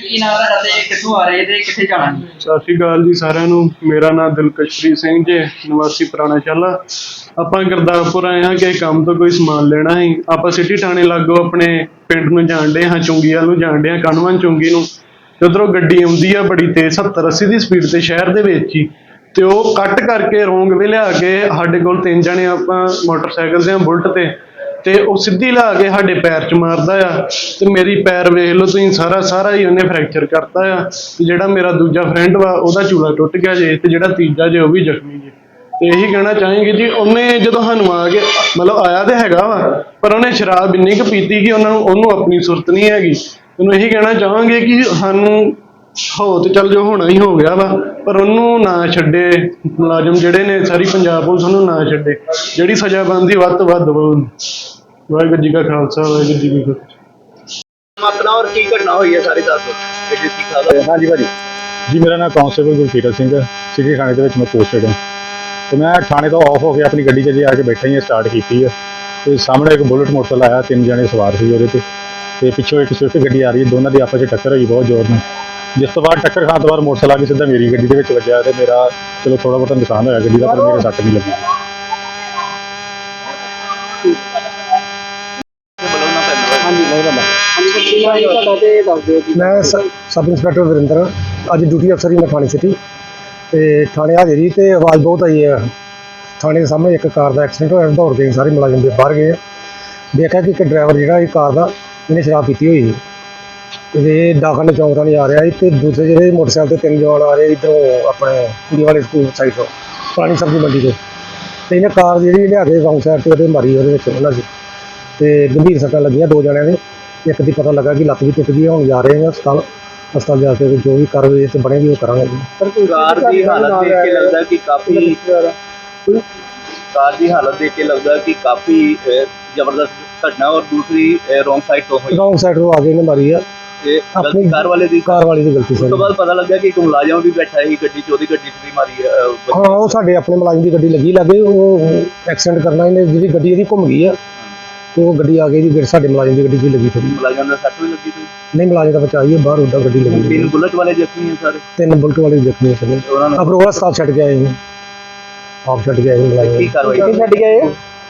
ਕੀ ਨਾਮ ਤੁਹਾਡਾ ਤੇ ਕਿੱਥੋਂ ਆ ਰਹੇ ਤੇ ਕਿੱਥੇ ਜਾਣਾ ਜੀ ਸਤਿ ਸ਼੍ਰੀ ਅਕਾਲ ਜੀ ਸਾਰਿਆਂ ਨੂੰ। ਮੇਰਾ ਨਾਮ ਦਿਲਕਸ਼ਪ੍ਰੀਤ ਸਿੰਘ ਜੀ, ਨਿਵਾਸੀ ਪੁਰਾਣਾ ਸ਼ਾਲਾ ਆਪਾਂ ਗੁਰਦਾਸਪੁਰ ਆਏ ਹਾਂ ਕਿ ਕੰਮ ਤੋਂ ਕੋਈ ਸਮਾਨ ਲੈਣਾ ਸੀ। ਆਪਾਂ ਸਿਟੀ ਥਾਣੇ ਲਾਗੋ ਆਪਣੇ ਪਿੰਡ ਨੂੰ ਜਾਣਦੇ ਹਾਂ ਚੁੰਗੀਆਂ ਨੂੰ ਜਾਣਦੇ ਹਾਂ ਕਨਵਨ ਚੁੰਗੀ ਨੂੰ। ਤੇ ਉਧਰੋਂ ਗੱਡੀ ਆਉਂਦੀ ਆ ਬੜੀ ਤੇਜ਼ 70 80 ਦੀ ਸਪੀਡ ਤੇ ਸ਼ਹਿਰ ਦੇ ਵਿੱਚ ਹੀ। ਤੇ ਉਹ ਕੱਟ ਕਰਕੇ ਰੋਂਗ ਵੇ ਲਿਆ ਕੇ ਸਾਡੇ ਕੋਲ ਤਿੰਨ ਜਣੇ ਆਪਾਂ ਮੋਟਰਸਾਈਕਲ ਤੇ ਆ ਬੁਲਟ ਤੇ ਤੇ ਉਹ ਸਿੱਧੀ ਲਾ ਕੇ ਸਾਡੇ ਪੈਰ 'ਚ ਮਾਰਦਾ ਆ ਤੇ ਮੇਰੀ ਪੈਰ ਵੇਖ ਲਓ ਤੁਸੀਂ, ਸਾਰਾ ਸਾਰਾ ਹੀ ਉਹਨੇ ਫ੍ਰੈਕਚਰ ਕਰਤਾ ਆ। ਤੇ ਜਿਹੜਾ ਮੇਰਾ ਦੂਜਾ ਫਰੈਂਡ ਵਾ, ਉਹਦਾ ਚੂਲਾ ਟੁੱਟ ਗਿਆ ਜੇ, ਤੇ ਜਿਹੜਾ ਤੀਜਾ ਜੇ, ਉਹ ਵੀ ਜ਼ਖਮੀ ਜੇ। ਤੇ ਇਹੀ ਕਹਿਣਾ ਚਾਹਾਂਗੇ ਜੀ, ਉਹਨੇ ਜਦੋਂ ਸਾਨੂੰ ਆ ਕੇ, ਮਤਲਬ ਆਇਆ ਤੇ ਹੈਗਾ ਵਾ, ਪਰ ਉਹਨੇ ਸ਼ਰਾਬ ਇੰਨੀ ਕੁ ਪੀਤੀ ਕਿ ਉਹਨਾਂ ਨੂੰ ਉਹਨੂੰ ਆਪਣੀ ਸੁਰਤ ਨਹੀਂ ਹੈਗੀ। ਉਹਨੂੰ ਇਹੀ ਕਹਿਣਾ ਚਾਹਾਂਗੇ ਕਿ ਸਾਨੂੰ ਹੋ ਤੇ ਚੱਲ ਜੋ ਹੋਣਾ ਹੀ ਹੋ ਗਿਆ ਵਾ ਪਰ ਉਹਨੂੰ ਨਾ ਛੱਡੇ ਮੁਲਾਜ਼ਮ ਜਿਹੜੇ ਨੇ ਸਾਰੀ ਪੰਜਾਬ ਪੁਲਿਸ ਉਹਨੂੰ ਨਾ ਛੱਡੇ ਜਿਹੜੀ ਸਜ਼ਾ ਬਣਦੀ ਵੱਧ ਤੋਂ ਵੱਧ ਦਿਵੋ ਉਹਨੂੰ ਵਾਹਿਗੁਰੂ ਜੀ ਕਾ ਖਾਲਸਾ ਵਾਹਿਗੁਰੂ ਜੀ ਕੀ ਫਤਿਹ। ਆਪਣਾ ਔਰ ਕੀ ਘਟਨਾ ਹੋਈ ਹੈ ਸਾਰੀ ਦੱਸੋ ਜਿਹੜੀ ਸਿੱਖਾ ਦਾ? ਹਾਂਜੀ ਭਾਜੀ। ਜੀ ਮੇਰਾ ਨਾਮ ਕਾਂਸਟੇਬਲ ਗੁਰਕੀਰਤ ਸਿੰਘ ਹੈ। ਸਿਟੀ ਥਾਣੇ ਦੇ ਵਿੱਚ ਮੈਂ ਪੋਸਟਡ ਹਾਂ। ਤੇ ਮੈਂ ਥਾਣੇ ਤੋਂ ਆਫ ਹੋ ਕੇ ਆਪਣੀ ਗੱਡੀ 'ਚ ਜੇ ਆ ਕੇ ਬੈਠਾ ਹੀ ਹਾਂ ਸਟਾਰਟ ਕੀਤੀ ਹੈ। ਤੇ ਸਾਹਮਣੇ ਇੱਕ ਬੁਲਟ ਮੋਟਰਸਾਈਕਲ ਆਇਆ ਤਿੰਨ ਜਣੇ ਸਵਾਰ ਸੀ ਉਹਦੇ ਤੇ। ਤੇ ਪਿੱਛੋਂ ਇੱਕ ਸਵਿਫਟ ਗੱਡੀ ਆ ਰਹੀ ਹੈ, ਦੋਨਾਂ ਦੀ ਆਪਸ 'ਚ ਟੱਕਰ ਹੋਈ ਬਹੁਤ ਜ਼ੋਰ ਨਾਲ। ਜਿਸ ਤੋਂ ਬਾਅਦ ਟੱਕਰ ਖਾਣ ਤੋਂ ਬਾਅਦ ਮੋਟਰਸਾਈਕਲ ਆ ਕੇ ਸਿੱਧਾ ਮੇਰੀ ਗੱਡੀ ਦੇ ਵਿੱਚ ਵੱਜਿਆ ਤੇ ਮੇਰਾ ਚਲੋ ਥੋੜਾ ਬਹੁਤਾ ਨੁਕਸਾਨ ਹੋਇਆ ਗੱਡੀ ਦਾ, ਪਰ ਮੇਰੇ ਸੱਟ ਨਹੀਂ ਲੱਗੀ। ਮੈਂ ਸ- ਸਬ ਇੰਸਪੈਕਟਰ ਵਰਿੰਦਰ, ਅੱਜ ਡਿਊਟੀ ਅਫਸਰ ਹੀ ਮੈਂ ਥਾਣੇ ਸਿਟੀ। ਤੇ ਥਾਣੇ ਹਾਜ਼ਰੀ ਤੇ ਆਵਾਜ਼ ਬਹੁਤ ਆਈ ਹੈ। ਥਾਣੇ ਦੇ ਸਾਹਮਣੇ ਇੱਕ ਕਾਰ ਦਾ ਐਕਸੀਡੈਂਟ ਹੋਇਆ ਦੌੜ ਗਏ ਸਾਰੇ ਮੁਲਾਜ਼ਮ ਦੇ, ਬਾਹਰ ਗਏ। ਆ। ਦੇਖਿਆ ਕਿ ਇੱਕ ਡਰਾਈਵਰ ਜਿਹੜਾ ਇਹ ਕਾਰ ਦਾ ਇਹਨੇ ਸ਼ਰਾਬ ਪੀਤੀ ਹੋਈ ਸੀ। ਤੇ ਇਹ ਦਾਖਲ ਚੌਂਕ ਤੋਂ ਆ ਰਿਹਾ ਸੀ ਤੇ ਦੂਸਰੇ ਜਿਹੜੇ ਮੋਟਰਸਾਈਕਲ ਤੇ ਤਿੰਨ ਜਵਾਨ ਆ ਰਹੇ ਇਧਰੋਂ ਆਪਣੇ ਕੁੜੀ ਵਾਲੇ ਸਕੂਲ ਸਾਈਡ ਤੋਂ ਪੁਰਾਣੀ ਸਬਜ਼ੀ ਮੰਡੀ ਤੋਂ। ਤੇ ਇਹਨੇ ਕਾਰ ਜਿਹੜੀ ਲਿਆ ਕੇ ਰੌਂਗ ਸਾਈਡ ਤੇ ਉਹਦੇ ਮਾਰੀ ਉਹਦੇ ਵਿੱਚ ਉਹਨਾਂ ਦੀ। ਤੇ ਗੰਭੀਰ ਸੱਟਾਂ ਲੱਗੀਆਂ ਦੋ ਜਣਿਆਂ ਦੇ। ਇੱਕ ਦੀ ਪਤਾ ਲੱਗਾ ਕਿ ਲੱਤ ਵੀ ਟੁੱਟ ਗਈ ਹੈ, ਹੁਣ ਜਾ ਰਹੇ ਹਾਂ ਹਸਪਤਾਲ। ਹਸਪਤਾਲ ਜਾ ਕੇ ਜੋ ਵੀ ਕਾਰਵਾਈ ਤੇ ਬਣੇਗੀ ਉਹ ਕਰਾਂਗੇ। ਕੋਈ ਕਾਰ ਦੀ ਹਾਲਤ ਦੇਖ ਕੇ ਲੱਗਦਾ ਕਿ ਕਾਫੀ ਕਾਰ ਦੀ ਹਾਲਤ ਦੇਖ ਕੇ ਲੱਗਦਾ ਕਿ ਕਾਫੀ ਜ਼ਬਰਦਸਤ ਘਟਨਾ ਔਰ ਦੂਸਰੀ ਰੋਂਗ ਸਾਈਡ ਤੋਂ ਹੋਈ। ਰੌਂਗ ਸਾਈਡ ਤੋਂ ਆ ਕੇ ਇਹਨੇ ਮਾਰੀ ਆ। ਤੇ ਗਲਤੀ ਆਪਣੀ- ਕਾਰ ਵਾਲੇ ਦੀ? ਕਾਰ ਵਾਲੀ ਦੀ ਗਲਤੀ ਉਸ ਤੋਂ ਬਾਅਦ ਪਤਾ ਲੱਗਾ ਕਿ ਇੱਕ ਮੁਲਾਜ਼ਮ ਵੀ ਬੈਠਾ ਸੀ ਗੱਡੀ 'ਚ ਉਹਦੀ ਗੱਡੀ 'ਚ ਵੀ ਮਾਰੀ ਹੈ, ਅਹ। ਹਾਂ ਉਹ ਸਾਡੇ ਆਪਣੇ ਮੁਲਾਜ਼ਮ ਦੀ ਗੱਡੀ ਲੱਗੀ ਲੱਗੇ ਉਹ ਐਕਸੀਡੈਂਟ ਕਰਨਾ ਇਹਨੇ ਜਿਹੜੀ ਗੱਡੀ ਇਹਦੀ ਘੁੰਮ ਗਈ ਆ। ਤੇ ਉਹ ਗੱਡੀ ਆ ਗਈ ਜੀ ਫਿਰ ਸਾਡੇ ਮੁਲਾਜ਼ਮ ਦੀ ਗੱਡੀ 'ਚ ਹੀ ਲੱਗੀ ਥੋੜੀ ਮੁਲਾਜ਼ਮ ਦਾ ਸੱਟ ਵੀ ਲੱਗੀ ਸੀ ਨਹੀਂ ਮੁਲਾਜ਼ਮ ਦਾ ਬਚਾਈ ਹੈ ਬਾਹਰ ਉੱਦਾਂ ਗੱਡੀ ਲੱਗੀ ਤਿੰਨ ਬੁਲਟ ਵਾਲੇ ਜ਼ਖਮੀ ਹੈ ਸਾਰੇ? ਤਿੰਨ ਬੁਲਟ ਵਾਲੇ ਜ਼ਖਮੀ ਸੀ ਉਹਨਾਂ ਨੂੰ ਅਪਰੋਲ ਹਸਪਤਾਲ ਛੱਡ ਕੇ ਆਏ ਜੀ ਆਪ ਛੱਡ ਕੇ ਆਏ ਜੀ ਕੀ ਮੁਲਾਜ਼ਮ ਕਾਰਵਾਈ ਗਏ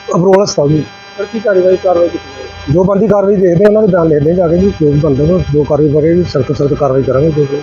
ਅਪਰੋਲ ਹਸਪਤਾਲ ਜੀ ਸਰ ਕੀ ਕਾਰਵਾਈ ਕਾਰਵਾਈ ਕੀਤੀ ਜੋ ਬੰਦੀ ਕਾਰਵਾਈ ਦੇਖਦੇ ਆ, ਉਹਨਾਂ ਦੇ ਬਿਆਨ ਲਿਖਦੇ ਜਾ ਕੇ ਜੀ ਜੋ ਵੀ ਬਣਦਾ ਵਾ, ਜੋ ਕਾਰਵਾਈ ਕਰੇਗੀ ਸਖਤ ਸਖਤ ਕਾਰਵਾਈ ਕਰਾਂਗੇ ਜੋ ਜੋ